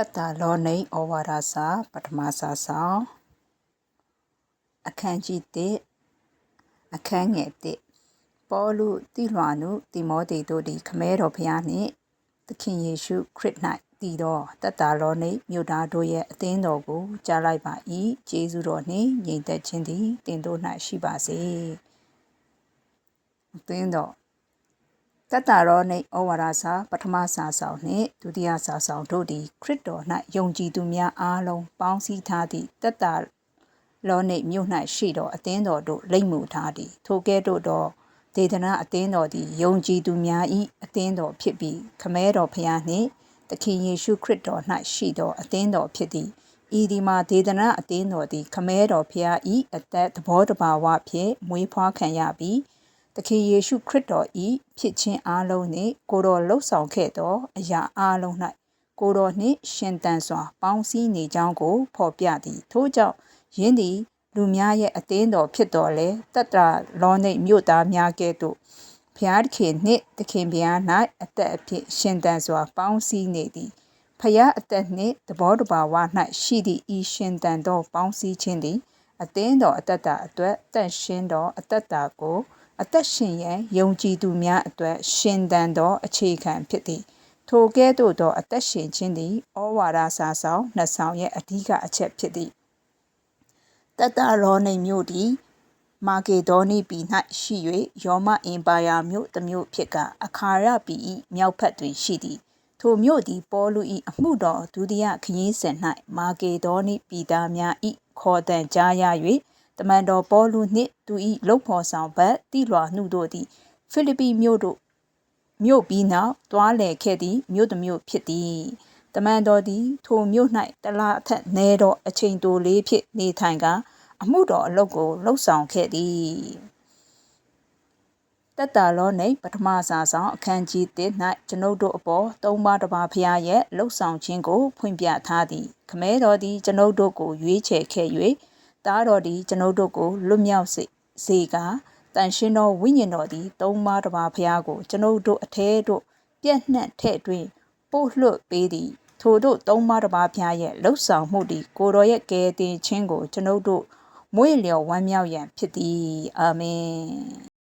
တတ္တလောနိဩဝါဒစာပထမစာဆောင်အခန်းကြီး1အခန်းငယ်1ပေါလုတိလွာနုတိမောသေတို့သည်ခမဲတော်ဖျားနှင့်သခင်ယေရှုခရစ်၌တည်သောတတ္တလောနိမြို့သားတို့ရဲ့အသင်းတော်ကိုကြားလိုက်ပါ၏ကျေးဇူးတော်နှင့်ညီသက်ခြင်းသည်တင်တို့၌ရှိပါစေအသင်းတော် တတ္တရောနှင့်ဩဝါဒစာပထမစာဆောင်နှင့်ဒုတိယစာဆောင်တို့သည်ခရစ်တော်၌ယုံကြည်သူများအားလုံးပေါင်းစည်းထားသည့်တတ္တလောနှင့်မြို့၌ရှိသောအသင်းတော်တို့လိမ့်မှုထားသည်ထိုကဲ့သို့သောဒေသနာအသင်းတော်သည်ယုံကြည်သူများ၏အသင်းတော်ဖြစ်ပြီးခမဲတော်ဖျားနှင့်သခင်ယေရှုခရစ်တော်၌ရှိသောအသင်းတော်ဖြစ်သည်ဤဒီမှာဒေသနာအသင်းတော်သည်ခမဲတော်ဖျား၏အသက်သဘောတဘာဝဖြင့်မွေးဖွားခံရပြီး သခင်ယေရှုခရစ်တော်ဤဖြစ်ခြင်းအလုံးနှင့်ကိုတော်လှုပ်ဆောင်ခဲ့သောအရာအလုံး၌ကိုတော်နှင့်ရှင်တန်စွာ ပေါင်းစည်းနေကြောင်းကိုဖော်ပြသည်ထို့ကြောင့်ယင်းသည်လူများရဲ့အသင်းတော်ဖြစ်တော်လဲတတ္တလောနိမြို့သားများကဲ့သို့ဘုရားသခင်နှင့်သခင်ဘုရား၌အသက်အဖြစ်ရှင်တန်စွာ ပေါင်းစည်းနေသည်ဖယားအသက်နှင့်သဘောတဘာဝ၌ရှိသည့်ဤရှင်တန်သောပေါင်းစည်းခြင်းသည် အသင်းတော်အတ္တအတွက်တန့်ရှင်းသောအတ္တကိုအသက်ရှင်ရန်ယုံကြည်သူများအတွက်ရှင်သန်သောအခြေခံဖြစ်သည်ထိုကဲ့သို့သောအသက်ရှင်ခြင်းသည်ဩဝါဒစာဆောင်နှစ်ဆောင်ရဲ့အဓိကအချက်ဖြစ်သည်တတရောနေမြို့သည်မာကေဒေါနီပြည်၌ရှိ၍ယောမအင်ပါယာမြို့တစ်မြို့ဖြစ်ကအခါရပြည်၏မြောက်ဘက်တွင်ရှိသည်ထိုမြို့သည်ပေါလု၏အမှုတော်ဒုတိယခရီးစဉ်၌မာကေဒေါနီပြည်သားများ၏ ခေါ်တန်ကြားရ၍တမန်တော်ပေါလုနှင့်သူ၏လုံဖော်ဆောင်ဘက်တိလွာနှုတို့သည်ဖိလိပ္ပိမြို့တို့မြို့ပြီးနောက်တွားလည်ခဲ့သည့်မြို့တစ်မြို့ဖြစ်သည်တမန်တော်သည်ထိုမြို့၌တလားအထက်နဲသောအချိန်တိုလေးဖြစ်နေထိုင်ကအမှုတော်အလုပ်ကိုလှုပ်ဆောင်ခဲ့သည် တတ္တလောနေပထမစာဆောင်အခန်းကြီး1၌ကျွန်ုပ်တို့အပေါ်သုံးပါးတစ်ပါးဖျားရဲ့လှုပ်ဆောင်ခြင်းကိုဖွင့်ပြထားသည်ခမဲတော်သည်ကျွန်ုပ်တို့ကိုရွေးချယ်ခဲ့၍သားတော်သည်ကျွန်ုပ်တို့ကိုလွတ်မြောက်စေစေကတန်ရှင်သောဝိညာဉ်တော်သည်သုံးပါးတစ်ပါးဖျားကိုကျွန်ုပ်တို့အထဲတို့ပြည့်နှက်ထဲ့တွင်ပို့လွှတ်ပေးသည်ထို့တို့သုံးပါးတစ်ပါးဖျားရဲ့လှုပ်ဆောင်မှုသည်ကိုတော်ရဲ့ကယ်တင်ခြင်းကိုကျွန်ုပ်တို့မွေ့လျော်ဝမ်းမြောက်ရန်ဖြစ်သည်အာမင်